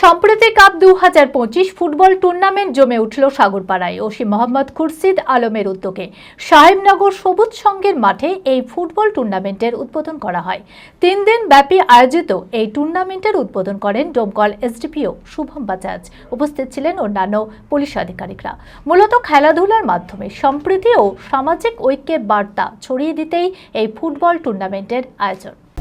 সম্প্রতি কাপ দু হাজার পঁচিশ ফুটবল টুর্নামেন্ট জমে উঠল সাগরপাড়ায়। ওসি মোহাম্মদ খুরশিদ আলমের উদ্যোগে সাহেবনগর সবুজ সংঘের মাঠে এই ফুটবল টুর্নামেন্টের উদ্বোধন করা হয়। তিন দিন ব্যাপী আয়োজিত এই টুর্নামেন্টের উদ্বোধন করেন ডোমকল এসডিপিও শুভম বাজাজ। উপস্থিত ছিলেন অন্যান্য পুলিশ আধিকারিকরা। মূলত খেলাধুলার মাধ্যমে সম্প্রীতি ও সামাজিক ঐক্যের বার্তা ছড়িয়ে দিতেই এই ফুটবল টুর্নামেন্টের আয়োজন।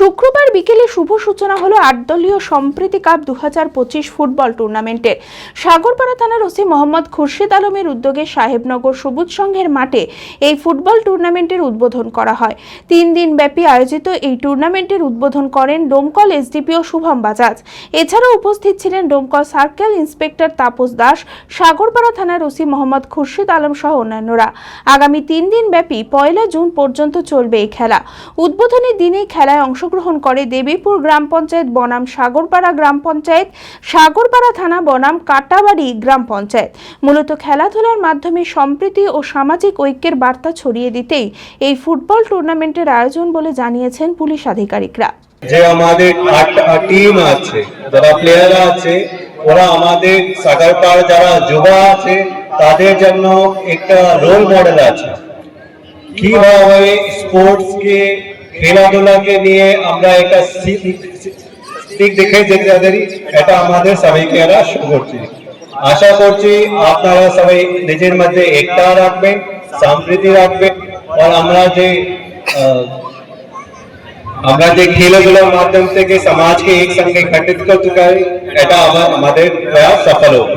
শুক্রবার বিকেলে শুভ সূচনা হলো আটদলীয় সম্প্রীতি কাপ দু হাজার পঁচিশ ফুটবল টুর্নামেন্টের সাগরপাড়া থানার ওসি মোহাম্মদ খুরশিদ আলমের উদ্যোগে সাহেবনগর সবুজ সংঘের মাঠে এই ফুটবল টুর্নামেন্টের উদ্বোধন করা হয়। তিন দিন ব্যাপী আয়োজিত এই টুর্নামেন্টের উদ্বোধন করেন ডোমকল এসডিপিও শুভম বাজাজ। এছাড়াও উপস্থিত ছিলেন ডোমকল সার্কেল ইন্সপেক্টর তাপস দাস, সাগরপাড়া থানার ওসি মোহাম্মদ খুরশিদ আলম সহ অন্যান্যরা। আগামী তিন দিন ব্যাপী পয়লা জুন পর্যন্ত চলবে এই খেলা। উদ্বোধনী দিনেই খেলায় অংশগ্রহণ করে দেবীপুর গ্রাম পঞ্চায়েত বনাম সাগরপাড়া গ্রাম পঞ্চায়েত, সাগরপাড়া থানা বনাম কাটাবাড়ি গ্রাম পঞ্চায়েত। মূলত খেলাধুলার মাধ্যমে সম্প্রীতি ও সামাজিক ঐক্যের বার্তা ছড়িয়ে দিতেই এই ফুটবল টুর্নামেন্টের আয়োজন বলে জানিয়েছেন পুলিশ আধিকারিকরা। যে আমাদের টিম আছে, যারা প্লেয়ার আছে, ওরা আমাদের সাগরপাড় যারা যুবা আছে, তাদের জন্য একটা রোল মডেল আছে। কীভাবে স্পোর্টস কে খেলাধুলাকে নিয়ে আমরা একটা দিক দেখে যেতে এটা আমাদের সবাইকে এরা করছি। আশা করছি আপনারা সবাই নিজের মধ্যে একটা রাখবেন সম্প্রীতি রাখবেন। আর আমরা যে আমরা যে খেলাধুলার মাধ্যম থেকে সমাজকে একসঙ্গে একত্রিত করতে পারি, এটা আমাদের প্রয়াস সফল হবে